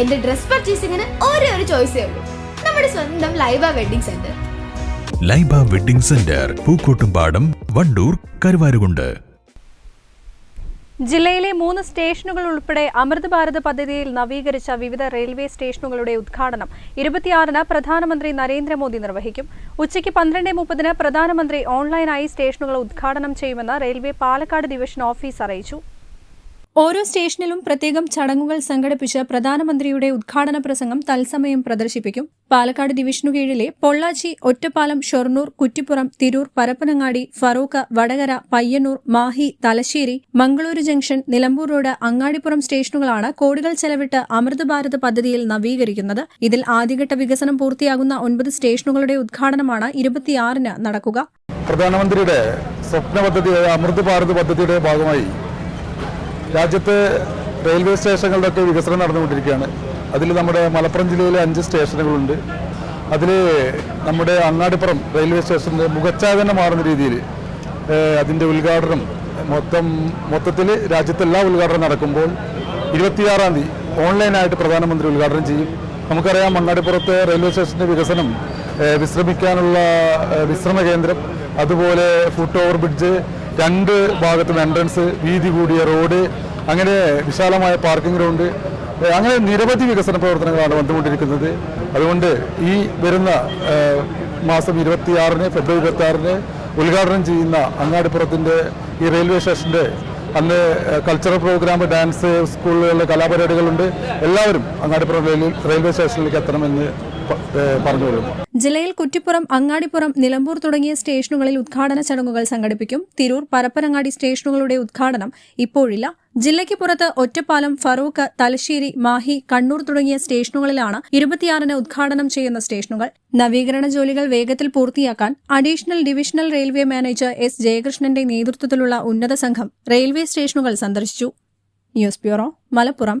എന്റെ ഡ്രസ് പർച്ചേസിംഗിന് ഒരേ ഒരു ചോയ്സേ ഉള്ളൂ. നമ്മുടെ സ്വന്തം Laiba wedding centre. Laiba wedding centre Pookkottumpadam Wandoor Karuvarakundu. ജില്ലയിലെ മൂന്ന് സ്റ്റേഷനുകൾ ഉൾപ്പെടെ അമൃത് ഭാരത് പദ്ധതിയിൽ നവീകരിച്ച വിവിധ റെയിൽവേ സ്റ്റേഷനുകളുടെ ഉദ്ഘാടനം ഇരുപത്തിയാറിന് പ്രധാനമന്ത്രി നരേന്ദ്രമോദി നിർവഹിക്കും. ഉച്ചയ്ക്ക് പന്ത്രണ്ട് മുപ്പതിന് പ്രധാനമന്ത്രി ഓൺലൈനായി സ്റ്റേഷനുകൾ ഉദ്ഘാടനം ചെയ്യുമെന്ന് റെയിൽവേ പാലക്കാട് ഡിവിഷൻ ഓഫീസ് അറിയിച്ചു. ഓരോ സ്റ്റേഷനിലും പ്രത്യേകം ചടങ്ങുകൾ സംഘടിപ്പിച്ച് പ്രധാനമന്ത്രിയുടെ ഉദ്ഘാടന പ്രസംഗം തത്സമയം പ്രദർശിപ്പിക്കും. പാലക്കാട് ഡിവിഷനു കീഴിലെ പൊള്ളാച്ചി ഒറ്റപ്പാലം ഷൊർണൂർ കുറ്റിപ്പുറം തിരൂർ പരപ്പനങ്ങാടി ഫറൂഖ് വടകര പയ്യന്നൂർ മാഹി തലശ്ശേരി മംഗളൂരു ജംഗ്ഷൻ നിലമ്പൂർ റോഡ് അങ്ങാടിപ്പുറം സ്റ്റേഷനുകളാണ് കോടികൾ ചെലവിട്ട് അമൃത് ഭാരത് പദ്ധതിയിൽ നവീകരിക്കുന്നത്. ഇതിൽ ആദ്യഘട്ട വികസനം പൂർത്തിയാകുന്ന ഒൻപത് സ്റ്റേഷനുകളുടെ ഉദ്ഘാടനമാണ് ഇരുപത്തിയാറിന് നടക്കുക. പ്രധാനമന്ത്രിയുടെ സ്വപ്ന പദ്ധതി അമൃത് ഭാരത് പദ്ധതിയുടെ ഭാഗമായി രാജ്യത്ത് റെയിൽവേ സ്റ്റേഷനുകളുടെയൊക്കെ വികസനം നടന്നുകൊണ്ടിരിക്കുകയാണ്. അതിൽ നമ്മുടെ മലപ്പുറം ജില്ലയിലെ അഞ്ച് സ്റ്റേഷനുകളുണ്ട്. അതിൽ നമ്മുടെ അങ്ങാടിപ്പുറം റെയിൽവേ സ്റ്റേഷന്റെ മുഖച്ഛായ തന്നെ മാറുന്ന രീതിയിൽ അതിന്റെ ഉദ്ഘാടനം മൊത്തം മൊത്തത്തിൽ രാജ്യത്തെ എല്ലാ ഉദ്ഘാടനം നടക്കുമ്പോൾ ഇരുപത്തിയാറാം തീയതി ഓൺലൈനായിട്ട് പ്രധാനമന്ത്രി ഉദ്ഘാടനം ചെയ്യും. നമുക്കറിയാം അങ്ങാടിപ്പുറത്തെ റെയിൽവേ സ്റ്റേഷന്റെ വികസനം വിശ്രമിക്കാനുള്ള വിശ്രമ കേന്ദ്രം അതുപോലെ ഫുട് ഓവർ ബ്രിഡ്ജ് രണ്ട് ഭാഗത്തും എൻട്രൻസ് വീതി കൂടിയ റോഡ് അങ്ങനെ വിശാലമായ പാർക്കിംഗ് ഗ്രൗണ്ട് അങ്ങനെ നിരവധി വികസന പ്രവർത്തനങ്ങളാണ് വന്നുകൊണ്ടിരിക്കുന്നത്. അതുകൊണ്ട് ഈ വരുന്ന മാസം ഇരുപത്തിയാറിന് ഫെബ്രുവരി ഇരുപത്തി ആറിന് ഉദ്ഘാടനം ചെയ്യുന്ന അങ്ങാടിപ്പുറത്തിന്റെ ഈ റെയിൽവേ സ്റ്റേഷന്റെ അന്ന് കൾച്ചറൽ പ്രോഗ്രാം ഡാൻസ് സ്കൂളുകളിലെ കലാപരിപാടികളുണ്ട്. എല്ലാവരും അങ്ങാടിപ്പുറം റെയിൽവേ സ്റ്റേഷനിലേക്ക് എത്തണമെന്ന് പറഞ്ഞു ജില്ലയിൽ കുറ്റിപ്പുറം അങ്ങാടിപ്പുറം നിലമ്പൂർ തുടങ്ങിയ സ്റ്റേഷനുകളിൽ ഉദ്ഘാടന ചടങ്ങുകൾ സംഘടിപ്പിക്കും. തിരൂർ പരപ്പനങ്ങാടി സ്റ്റേഷനുകളുടെ ഉദ്ഘാടനം ഇപ്പോഴില്ല. ജില്ലയ്ക്ക് പുറത്ത് ഒറ്റപ്പാലം ഫറൂഖ് തലശ്ശേരി മാഹി കണ്ണൂർ തുടങ്ങിയ സ്റ്റേഷനുകളിലാണ് ഇരുപത്തിയാറിന് ഉദ്ഘാടനം ചെയ്യുന്ന സ്റ്റേഷനുകൾ. നവീകരണ ജോലികൾ വേഗത്തിൽ പൂർത്തിയാക്കാൻ additional divisional railway manager S ജയകൃഷ്ണന്റെ നേതൃത്വത്തിലുള്ള ഉന്നത സംഘം റെയിൽവേ സ്റ്റേഷനുകൾ സന്ദർശിച്ചു. News bureau Malappuram.